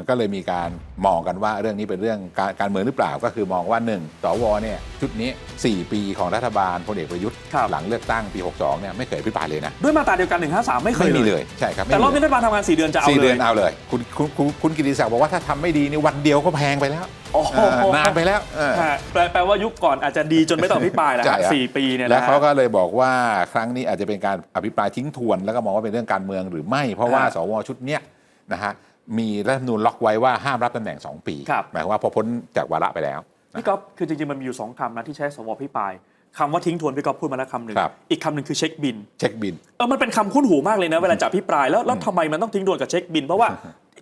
มันก็เลยมีการมองกันว่าเรื่องนี้เป็นเรื่องการการเมืองหรือเปล่าก็คือมองว่าหนึ่งสวเนี่ยชุดนี้ 4 ปีของรัฐบาลพลเอกประยุทธ์ครับ หลังเลือกตั้งปี 62เนี่ยไม่เคยอภิปรายเลยนะด้วยมาตราเดียวกัน 153 ไม่เคยไม่มีเลเลยยใช่ครับไม่แต่รอบมีนี้รัฐบาลทำงาน 4 เดือนจะเอาสี่เลเดือยนเอาเลยคุณคุณคุณคุณกิติศักดิ์บอกว่าถ้าทำไม่ดีนี่วันเดียวก็แพงไปแล้วโอ้โหเออนานไปแล้วเออ ฮะแปลแปลว่ายุคก่อนอาจจะดีจนไม่ต้องอภิปรายแล้วใช่ครับ สี่ปีเนี่ยนะ แล้วเขาฮะก็เลยบอกว่าครั้งนี้อาจจะเป็นการอภิปรายทิ้งทวน แล้วก็มองว่าเป็นเรื่องการเมืองหรือไม่ เพราะว่าฮะ สวชุดเนี้ยนะฮะ มีรัฐธรรมนูลล็อกไว้ว่าห้ามรับตำแหน่ง 2 ปี ครับ หมายความว่าพอพ้นจากวาระไปแล้ว พี่ก๊อฟคือจริงๆมันมีอยู่สองคำนะที่ใช้สวอภิปรายคำว่าทิ้งทวนพี่ก๊อฟพูดมาแล้วคำหนึ่งครับ อีกคำหนึ่งคือเช็คบินเช็คบิน เออมันเป็นคำคุ้นหูมากเลยนะเวลาจะอภิปรายแล้วแล้วทำไมมันต้องทิ้งทวนกับเช็คบิน เพราะว่า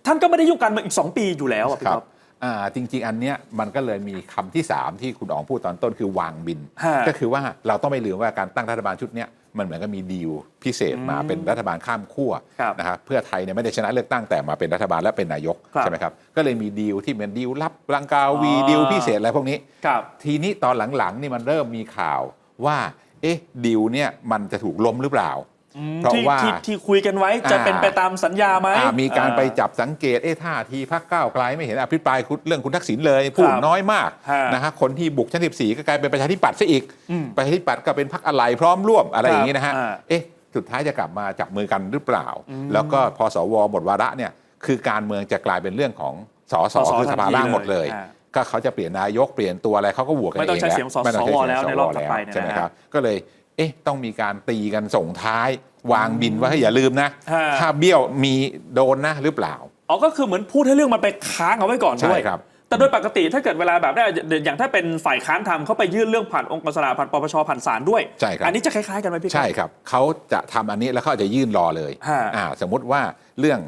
ท่านก็ไม่ได้ยุ่งการเมืองอีก2ปีอยู่แล้วอะพี่ครัก๊อฟ อ่าจริง ๆ อันเนี้ยมันก็เลยมีคำที่ 3 ที่คุณอ๋องพูดตอนต้นคือวางบิน ฮะก็คือว่าเราต้องไม่ลืมว่าการตั้งรัฐบาลชุดเนี้ยมันเหมือนกับมีดีลพิเศษมาอืมเป็นรัฐบาลข้ามขั้วครับนะครับเพื่อไทยเนี่ยไม่ได้ชนะเลือกตั้งแต่มาเป็นรัฐบาลและเป็นนายกครับใช่ไหมครับก็เลยมีดีลที่เป็นดีลลับรังกาวีอ๋อ ดีลพิเศษอะไรพวกนี้ ครับทีนี้ตอนหลังๆนี่มันเริ่มมีข่าวว่า เอ๊ะดีลเนี่ยมันจะถูกล้มหรือเปล่าอืม เพราะที่ว่าที่ที่คุยกันไว้จะอ่าเป็นไปตามสัญญาไหมอ่ามีการไปอ่จับสังเกตเอ๊ะท่าทีพักก้าวไกลไม่เห็นอภิปรายเรื่องคุณทักษิณเลยพูดครับน้อยมากฮะนะฮะคนที่บุกชั้น14ก็กลายเป็นประชาธิปัตย์ซะอีกอืมประชาธิปัตย์ก็เป็นพักอะไรพร้อมร่วมอะไรอย่างนี้นะฮะอ่าเอ๊ะสุดท้ายจะกลับมาจับมือกันหรือเปล่าอืมแล้วก็พอสวหมดวาระเนี่ยคือการเมืองจะกลายเป็นเรื่องของสสสสคือสภาล่างหมดเลยทันทีเลยอ่าก็เขาจะเปลี่ยนนายกเปลี่ยนตัวอะไรเขาก็โหวตกันเองไม่ต้องใช้เสียงสไม่ต้องใช้สวเสียงแล้วในรอบสต่อไปเนี่ยใช่ไหมนะฮะครับก็เลย เอ๊ะต้องมีการตีกันส่งท้าย วางบินว่าให้ยอย่าลืมนะ ฮะ ถ้าเบี้ยวมีโดนนะหรือเปล่า อ๋อก็คือเหมือนพูดให้เรื่องมันไปค้างเอาไว้ก่อนด้วยใช่ครับ แต่โดยปกติถ้าเกิดเวลาแบบได้อย่างถ้าเป็นฝ่ายค้านทำเขาไปยื่นเรื่องผ่านองค์กรสลากผ่านปปชผ่านศาลด้วย ใช่ครับ อันนี้จะคล้ายๆกันไหมพี่ ใช่ครับ เขาจะทำอันนี้แล้วเขาจะยื่นรอเลยฮะอ่าสมมุติว่าเรื่อง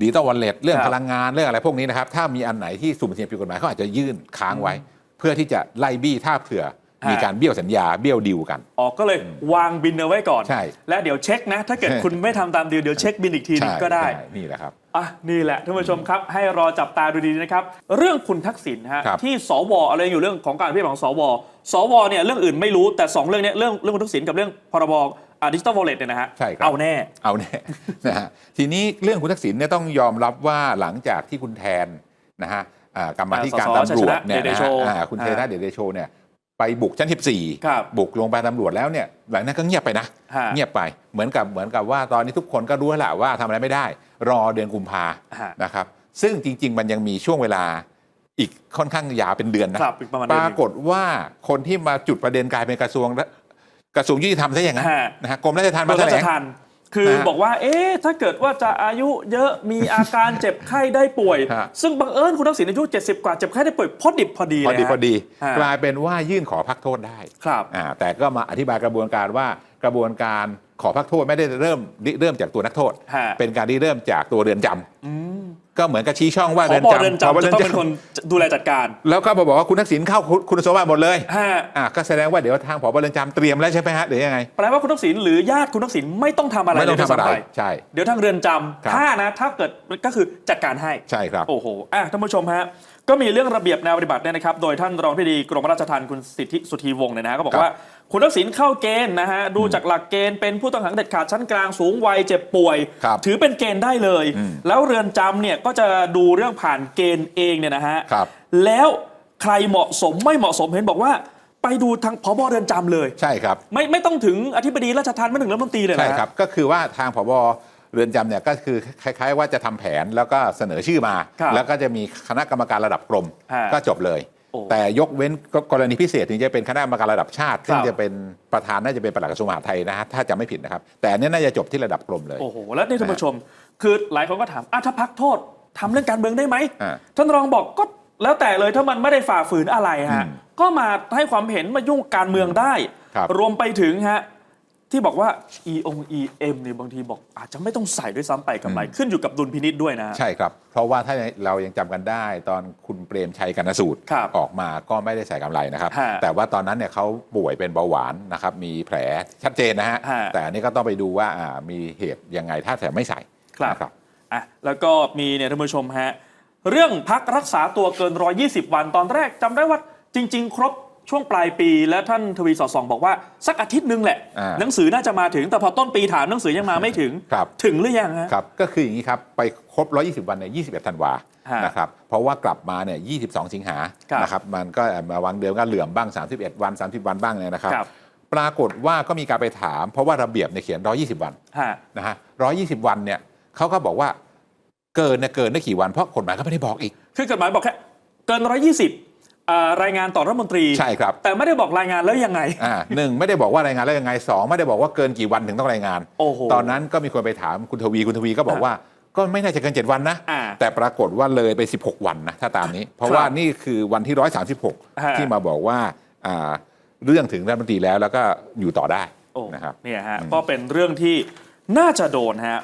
ดิจิตอลวอลเล็ตเรื่องครับ พลังงานเรื่องอะไรพวกนี้นะครับ ถ้ามีอันไหนที่สุ่มเสี่ยงผิดกฎหมายเขาอาจจะยื่นค้างไว้ เพื่อที่จะไล่บี้ถ้าเผื่อ ฮะ มีการเบี้ยวสัญญาเบี้ยวดีลกันอ๋อก็เลยวางบินเอาไว้ก่อน ใช่และเดี๋ยวเช็คนะ ถ้าเกิดคุณไม่ทำตามดีลเดี๋ยวเช็คบินอีกทีหนึงใช่ก็ได้ ใช่นี่แหละครับ อะนี่แหละท่านผู้ชมครับ ให้รอจับตาดูดีนะครับ เรื่องคุณทักษิณฮะครับ ที่สวอะไรอยู่เรื่องของการพิจารณาของสวสวเนี่ยเรื่องอื่นไม่รู้แต่สองเรื่องเนี้ยเรื่องเรื่องคุณทักษิณกับเรื่องพรบดิจิตอลวอลเล็ตเนี่ยนะฮะใช่ครับ เอาแน่ เอาแน่ นะฮะทีนี้เรื่องคุณทักษิณเนี่ยต้องยอมรับว่าหลังจากที่คุณแทนนะฮะอ่ากรรมาธิการอ่าสสตำรวจเนี่ยชัยชนะเดชนะโชฮะอ่าคุณเทนะเดชเดโชเนี่ย ไปบุกชั้นครับ14บุกโรงพยาบาลตำรวจแล้วเนี่ยหลังนั้นก็เงียบไปนะ ฮะเงียบไปเหมือนกับเหมือนกับว่าตอนนี้ทุกคนก็รู้แล้วแหละว่าทำอะไรไม่ได้ รอเดือนกุมภาฮะนะครับ ซึ่งจริง ๆ มันยังมีช่วงเวลาอีกค่อนข้างยาวเป็นเดือนนะครับอีกประมาณปเดือนหรานึ่งกฏว่าคนที่มาจุดประเด็นกลายเป็นกระทรวงกระทรวงยุติธรรมซะอย่างนั้นฮะนะฮะกรมราชทัณฑ์โดมายแถราลชงทัน คือนะฮะบอกว่า เอ๊ะ ถ้าเกิดว่าจะอายุเยอะ มีอาการเจ็บไข้ได้ป่วย ฮะ ซึ่งบังเอิญคุณทักษิณอายุ 70 กว่าเจ็บไข้ได้ป่วยพอดิบพอดีพอเลยดีฮะ พอดีฮะ กลายเป็นว่ายื่นขอพักโทษได้ครับ อ่าแต่ก็มาอธิบายกระบวนการว่ากระบวนการขอพักโทษไม่ได้เริ่มริเริ่มจากตัวนักโทษ ฮะ เป็นการที่เริ่มจากตัวเรือนจำอืม ก็เหมือนกับชี้ช่องว่าขอเรือนบอจำเรือนผบจำจะต้องเป็นคนดูแลจัดการ แล้วก็มาบอกว่าคุณทักษิณเข้าคุณคุณสมบัติหมดเลยฮะอ่าก็แสดงว่าเดี๋ยวทางผบเรือนจำเตรียมแล้วใช่ไหมฮะหรือยังไงแปลว่าคุณทักษิณหรือญาติคุณทักษิณไม่ต้องทำอะไรไม่ต้องเลยทำอะไรด้วยซ้ำปใช่เดี๋ยวทางเรือนจครับำถ้านะถ้าเกิดก็คือจัดการให้ใช่ครับโอ้โหอะท่านผู้ชมฮะ ก็มีเรื่องระเบียบแนวปฏิบัติเนี่ยนะครับ โดยท่านรองที่ดีกรมราชทัณฑ์คุณสิทธิสุธีวงศ์เนี่ยนะฮะก็บอกครับว่าคุณทักษิณเข้าเกณฑ์นะฮะดูจากหลักเกณฑ์เป็นผู้ต้องขังเด็ดขาดชั้นกลางสูงวัยเจ็บป่วย ครับถือเป็นเกณฑ์ได้เลย อืมแล้วเรือนจำเนี่ยก็จะดูเรื่องผ่านเกณฑ์เองเนี่ยนะฮะครับ แล้วใครเหมาะสมไม่เหมาะสมเห็นบอกว่า ไปดูทางพบเรือนจำเลย ใช่ครับ ไม่ไม่ต้องถึงอธิบดีราชทัณฑ์ไม่ถึงรัฐมนตรีเลยนะใช่ครับ ก็คือว่าทางผบ เรือนจำเนี่ยก็คือคล้าย ๆ ว่าจะทำแผนแล้วก็เสนอชื่อมาครับแล้วก็จะมีคณะกรรมการระดับกรมฮะก็จบเลยโอ้แต่ยกเว้นกรณีพิเศษถึงจะเป็นคณะกรรมการระดับชาติซึ่งครับจะเป็นประธานน่าจะเป็นปลัดกระทรวงมหาดไทยนะฮะถ้าจะไม่ผิดนะครับ แต่อันนี้น่าจะจบที่ระดับกรมเลยโอ้โหแล้วนี่ท่านผู้ชม คือหลายคนก็ถามอะถ้าพักโทษทำเรื่องการเมืองได้ไหมอ่าท่านรองบอกก็แล้วแต่เลยถ้ามันไม่ได้ฝ่าฝืนอะไรฮะอืมก็มาให้ความเห็นมายุ่งการเมืองได้ครับรวมไปถึงฮะ ที่บอกว่า e อง e m เนี่ยบางทีบอกอาจจะไม่ต้องใส่ด้วยซ้ำไปกับไรขึ้นอยู่กับดุลพินิษด้วยนะ ใช่ครับ เพราะว่าถ้าเรายังจำกันได้ตอนคุณเปรมชัยกรณสูตร ครับออกมาก็ไม่ได้ใส่กำไรนะครับ ฮะแต่ว่าตอนนั้นเนี่ยเขาป่วยเป็นเบาหวานนะครับมีแผลชัดเจนนะฮะฮะ แต่อันนี้ก็ต้องไปดูว่าอ่ามีเหตุยังไงถ้าแต่ไม่ใส่ครับนะครับ อะแล้วก็มีเนี่ยท่านผู้ชมฮะ เรื่องพักรักษาตัวเกิน 120 วันตอนแรกจำได้ว่าจริง ๆ ครบ ช่วงปลายปีแล้วท่านทวีสอดส่องบอกว่าสักอาทิตย์หนึงแหละ อ่าหนังสือน่าจะมาถึง แต่พอต้นปีถามหนังสือยังมาไม่ถึง ครับ ถึงหรือยังฮะ ครับก็คืออย่างนี้ครับ ไปครบ 120 วันเนี่ย21ธันวาฮะนะครับเพราะว่ากลับมาเนี่ย22 สิงหาครับนะครับมันก็มาวางเดิมก็เหลื่อมบ้าง 31 วัน 30 วันบ้างเนี่ยนะครับ ครับ ปรากฏว่าก็มีการไปถาม เพราะว่าระเบียบเนี่ยเขียน 120 วันฮะนะฮะ120 วันเนี่ยเขาก็บอกว่าเกินเนี่ยเกินได้กี่วันเพราะกฎหมายก็ไม่ได้บอกอีก คือกฎหมายบอกแค่เกิน 120อ่า รายงานต่อรัฐมนตรี ใช่ครับ แต่ไม่ได้บอกรายงานแล้วยังไงอ่าหนึ่งไม่ได้บอกว่ารายงานแล้วยังไงสองไม่ได้บอกว่าเกินกี่วันถึงต้องรายงาน โอ้โห ตอนนั้นก็มีคนไปถามคุณทวีคุณทวีก็บอกอะว่าก็ไม่น่าจะเกิน 7 วันนะ อ่าแต่ปรากฏว่าเลยไป 16 วันนะถ้าตามนี้ เพราะครับว่านี่คือวันที่ ฮะ 136 ที่มาบอกว่าอ่าเรื่องถึงรัฐมนตรีแล้วแล้วก็อยู่ต่อได้โอ้นะครับ เนี่ยฮะอืมก็เป็นเรื่องที่น่าจะโดนฮะ